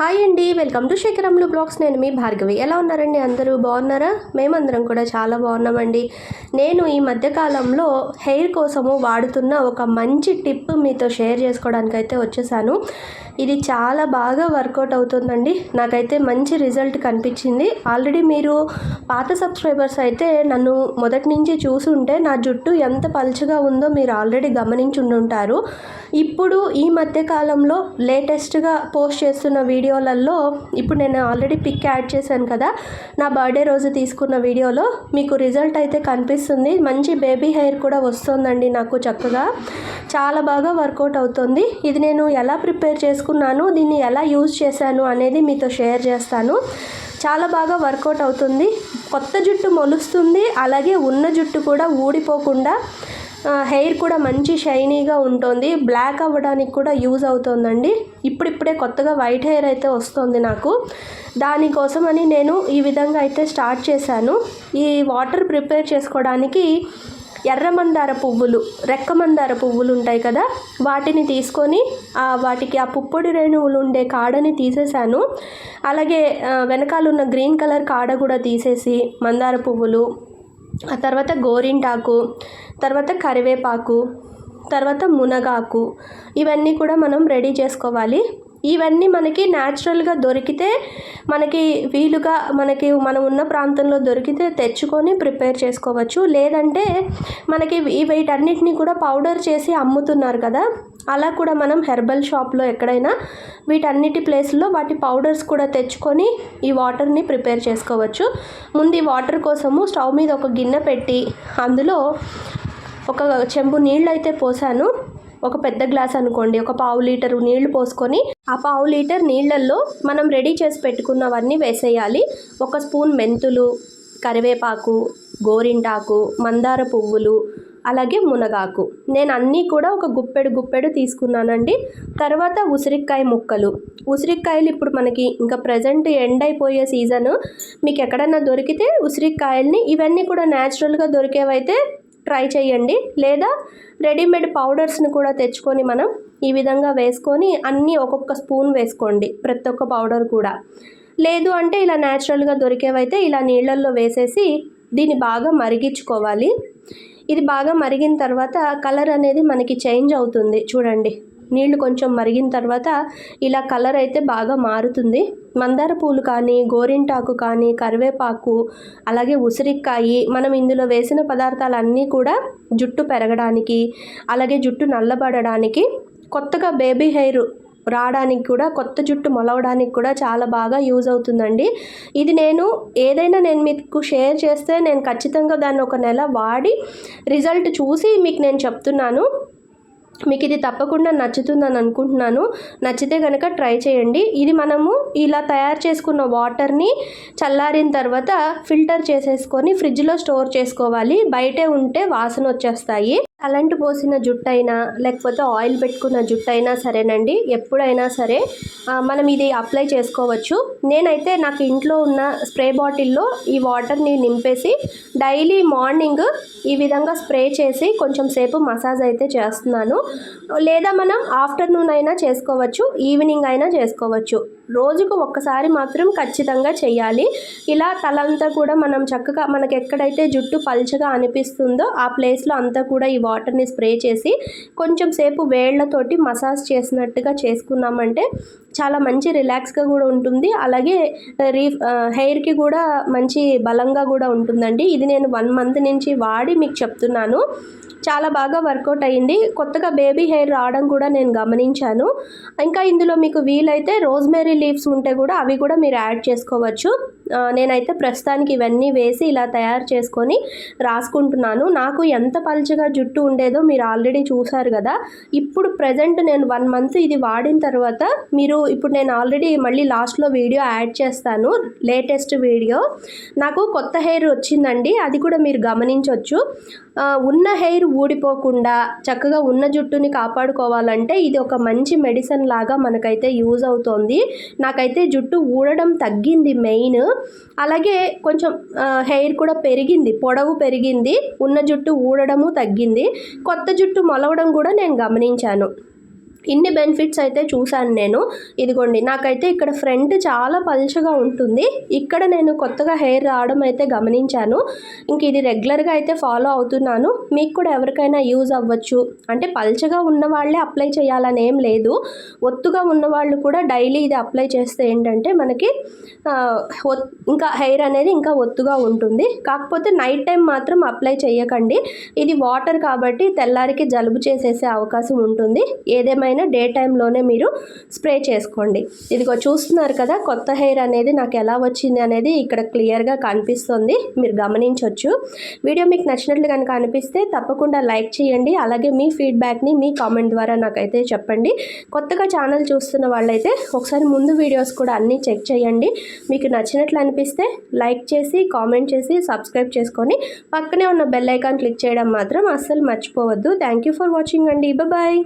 Hi అండి welcome to శేఖరంలు blogs. నేను మీ భార్గవి. ఎలా ఉన్నారండి అందరూ? బాగున్నారా? మేమందరం కూడా చాలా బాగున్నామండి. నేను ఈ మధ్యకాలంలో హెయిర్ కోసము వాడుతున్న ఒక మంచి టిప్ మీతో షేర్ చేసుకోవడానికి అయితే వచ్చేసాను. ఇది చాలా బాగా వర్కౌట్ అవుతుందండి. నాకైతే మంచి రిజల్ట్ కనిపించింది. ఆల్రెడీ మీరు పాత సబ్స్క్రైబర్స్ అయితే నన్ను మొదటి నుంచి చూసుంటే నా జుట్టు ఎంత పలుచగా ఉందో మీరు ఆల్రెడీ గమనించి ఉండుంటారు ఇప్పుడు ఈ మధ్యకాలంలో లేటెస్ట్గా పోస్ట్ చేస్తున్న వీడియో వీడియోలలో ఇప్పుడు నేను ఆల్రెడీ పిక్ యాడ్ చేశాను కదా నా బర్త్డే రోజు తీసుకున్న వీడియోలో మీకు రిజల్ట్ అయితే కనిపిస్తుంది. మంచి బేబీ హెయిర్ కూడా వస్తుందండి నాకు చక్కగా. చాలా బాగా వర్కౌట్ అవుతుంది. ఇది నేను ఎలా ప్రిపేర్ చేసుకున్నాను దీన్ని ఎలా యూజ్ చేశాను అనేది మీతో షేర్ చేస్తాను. చాలా బాగా వర్కౌట్ అవుతుంది. కొత్త జుట్టు మొలుస్తుంది అలాగే ఉన్న జుట్టు కూడా ఊడిపోకుండా హెయిర్ కూడా మంచి షైనీగా ఉంటుంది. బ్లాక్ అవ్వడానికి కూడా యూజ్ అవుతుందండి. ఇప్పుడిప్పుడే కొత్తగా వైట్ హెయిర్ అయితే వస్తుంది నాకు. దానికోసమని నేను ఈ విధంగా అయితే స్టార్ట్ చేశాను. ఈ వాటర్ ప్రిపేర్ చేసుకోవడానికి ఎర్రమందార పువ్వులు రెక్కమందార పువ్వులు ఉంటాయి కదా వాటిని తీసుకొని వాటికి ఆ పుప్పొడి రేణువులు ఉండే కాడని తీసేశాను. అలాగే వెనకాల ఉన్న గ్రీన్ కలర్ కాడ కూడా తీసేసి మందార పువ్వులు ఆ తర్వాత గోరింటాకు తర్వాత కరివేపాకు తర్వాత మునగాకు ఇవన్నీ కూడా మనం రెడీ చేసుకోవాలి. ఇవన్నీ మనకి న్యాచురల్గా దొరికితే మనకి వీలుగా మనకి మనం ఉన్న ప్రాంతంలో దొరికితే తెచ్చుకొని ప్రిపేర్ చేసుకోవచ్చు. లేదంటే మనకి వీటన్నిటిని కూడా పౌడర్ చేసి అమ్ముతున్నారు కదా. అలా కూడా మనం హెర్బల్ షాప్లో ఎక్కడైనా వీటన్నిటి ప్లేస్లో వాటి పౌడర్స్ కూడా తెచ్చుకొని ఈ వాటర్ని ప్రిపేర్ చేసుకోవచ్చు. ముందు ఈ వాటర్ కోసము స్టవ్ మీద ఒక గిన్నె పెట్టి అందులో ఒక చెంబు నీళ్ళు అయితే పోసాను. ఒక పెద్ద గ్లాస్ అనుకోండి ఒక పావు లీటర్ నీళ్ళు పోసుకొని ఆ పావు లీటర్ నీళ్ళల్లో మనం రెడీ చేసి పెట్టుకున్నవన్నీ వేసేయాలి. ఒక స్పూన్ మెంతులు కరివేపాకు గోరింటాకు మందార పువ్వులు అలాగే మునగాకు. నేను అన్నీ కూడా ఒక గుప్పెడు గుప్పెడు తీసుకున్నానండి. తర్వాత ఉసిరికాయ ముక్కలు. ఉసిరికాయలు ఇప్పుడు మనకి ఇంకా ప్రజెంట్ ఎండ్ అయిపోయే సీజన్ మీకు ఎక్కడన్నా దొరికితే ఉసిరికాయల్ని ఇవన్నీ కూడా న్యాచురల్గా దొరికేవైతే ట్రై చేయండి. లేదా రెడీమేడ్ పౌడర్స్ని కూడా తెచ్చుకొని మనం ఈ విధంగా వేసుకొని అన్నీ ఒక్కొక్క స్పూన్ వేసుకోండి. ప్రతి ఒక్క పౌడర్ కూడా. లేదు అంటే ఇలా న్యాచురల్గా దొరికేవైతే ఇలా నీళ్ళల్లో వేసేసి దీన్ని బాగా మరిగించుకోవాలి. ఇది బాగా మరిగిన తర్వాత కలర్ అనేది మనకి చేంజ్ అవుతుంది. చూడండి. నీళ్ళు కొంచెం మరిగిన తర్వాత ఇలా కలర్ అయితే బాగా మారుతుంది. మందార పూలు కానీ గోరింటాకు కానీ కరివేపాకు అలాగే ఉసిరికాయి మనం ఇందులో వేసిన పదార్థాలన్నీ కూడా జుట్టు పెరగడానికి అలాగే జుట్టు నల్లబడడానికి కొత్తగా బేబీ హెయిర్ రావడానికి కూడా కొత్త జుట్టు మొలవడానికి కూడా చాలా బాగా యూజ్ అవుతుందండి. ఇది నేను ఏదైనా నేను మీకు షేర్ చేస్తే నేను ఖచ్చితంగా దాన్ని ఒక నెల వాడి రిజల్ట్ చూసి మీకు నేను చెప్తున్నాను. మీకు ఇది తప్పకుండా నచ్చుతుందని అనుకుంటున్నాను. నచ్చితే కనుక ట్రై చేయండి. ఇది మనము ఇలా తయారు చేసుకున్న వాటర్ని చల్లారిన తర్వాత ఫిల్టర్ చేసేసుకొని ఫ్రిడ్జ్లో స్టోర్ చేసుకోవాలి. బయటే ఉంటే వాసన వచ్చేస్తాయి. కలంటు పోసిన జుట్టు అయినా లేకపోతే ఆయిల్ పెట్టుకున్న జుట్టు అయినా సరేనండి. ఎప్పుడైనా సరే మనం ఇది అప్లై చేసుకోవచ్చు. నేనైతే నాకు ఇంట్లో ఉన్న స్ప్రే బాటిల్లో ఈ వాటర్ని నింపేసి డైలీ మార్నింగ్ ఈ విధంగా స్ప్రే చేసి కొంచెం సేపు మసాజ్ అయితే చేస్తున్నాను. లేదా మనం ఆఫ్టర్నూన్ అయినా చేసుకోవచ్చు ఈవినింగ్ అయినా చేసుకోవచ్చు. రోజుకు ఒక్కసారి మాత్రం ఖచ్చితంగా చేయాలి ఇలా తలంతా కూడా మనం చక్కగా మనకి ఎక్కడైతే జుట్టు పల్చగా అనిపిస్తుందో ఆ ప్లేస్లో అంతా కూడా ఈ వాటర్ని స్ప్రే చేసి కొంచెం సేపు వేళ్ళతోటి మసాజ్ చేసినట్టుగా చేసుకున్నామంటే చాలా మంచి రిలాక్స్గా కూడా ఉంటుంది. అలాగే రీ హెయిర్కి కూడా మంచి బలంగా కూడా ఉంటుందండి. ఇది నేను వన్ మంత్ నుంచి వాడి మీకు చెప్తున్నాను. చాలా బాగా వర్కౌట్ అయ్యింది. కొత్తగా బేబీ హెయిర్ రావడం కూడా నేను గమనించాను. ఇంకా ఇందులో మీకు వీలైతే రోజ్మెరీ లీవ్స్ ఉంటే కూడా అవి కూడా మీరు యాడ్ చేసుకోవచ్చు. నేనైతే ప్రస్తుతానికి ఇవన్నీ వేసి ఇలా తయారు చేసుకొని రాసుకుంటున్నాను. నాకు ఎంత పలుచగా జుట్టు ఉండేదో మీరు ఆల్రెడీ చూసారు కదా. ఇప్పుడు ప్రజెంట్ నేను వన్ మంత్ ఇది వాడిన తర్వాత మీరు ఇప్పుడు నేను ఆల్రెడీ మళ్ళీ లాస్ట్లో వీడియో యాడ్ చేస్తాను. Latest video. నాకు కొత్త హెయిర్ వచ్చిందండి. అది కూడా మీరు గమనించవచ్చు ఉన్న హెయిర్ ఊడిపోకుండా చక్కగా ఉన్న జుట్టుని కాపాడుకోవాలంటే ఇది ఒక మంచి మెడిసిన్ లాగా మనకైతే యూజ్ అవుతోంది. నాకైతే జుట్టు ఊడడం తగ్గింది మెయిన్ అలాగే కొంచెం హెయిర్ కూడా పెరిగింది పొడవు పెరిగింది ఉన్న జుట్టు ఊడడము తగ్గింది. కొత్త జుట్టు మొలవడం కూడా నేను గమనించాను. ఇన్ని బెనిఫిట్స్ అయితే చూశాను నేను. ఇదిగోండి నాకైతే ఇక్కడ ఫ్రంట్ చాలా పలుచగా ఉంటుంది. ఇక్కడ నేను కొత్తగా హెయిర్ రావడం అయితే గమనించాను. ఇంక ఇది రెగ్యులర్గా అయితే ఫాలో అవుతున్నాను. మీకు కూడా ఎవరికైనా యూజ్ అవ్వచ్చు. అంటే పలుచగా ఉన్న వాళ్ళే అప్లై చేయాలని ఏం లేదు. ఒత్తుగా ఉన్న వాళ్ళు కూడా డైలీ ఇది అప్లై చేస్తే ఏంటంటే మనకి ఇంకా హెయిర్ అనేది ఇంకా ఒత్తుగా ఉంటుంది. కాకపోతే నైట్ టైం మాత్రం అప్లై చేయకండి. ఇది వాటర్ కాబట్టి తెల్లారికి జలుబు చేసేసే అవకాశం ఉంటుంది. ఏదేమైనా డే టైంలోనే మీరు స్ప్రే చేసుకోండి. ఇదిగో చూస్తున్నారు కదా కొత్త హెయిర్ అనేది నాకు ఎలా వచ్చింది అనేది ఇక్కడ క్లియర్గా కనిపిస్తుంది. మీరు గమనించవచ్చు వీడియో మీకు నచ్చినట్లు కనుక అనిపిస్తే తప్పకుండా లైక్ చేయండి. అలాగే మీ ఫీడ్బ్యాక్ని మీ కామెంట్ ద్వారా నాకైతే చెప్పండి. కొత్తగా ఛానల్ చూస్తున్న వాళ్ళైతే ఒకసారి ముందు వీడియోస్ కూడా అన్నీ చెక్ చేయండి. మీకు నచ్చినట్లు అనిపిస్తే లైక్ చేసి కామెంట్ చేసి సబ్స్క్రైబ్ చేసుకొని పక్కనే ఉన్న బెల్ ఐకాన్ క్లిక్ చేయడం మాత్రం అస్సలు మర్చిపోవద్దు. థ్యాంక్ యూ ఫర్ వాచింగ్ అండి. బాయ్.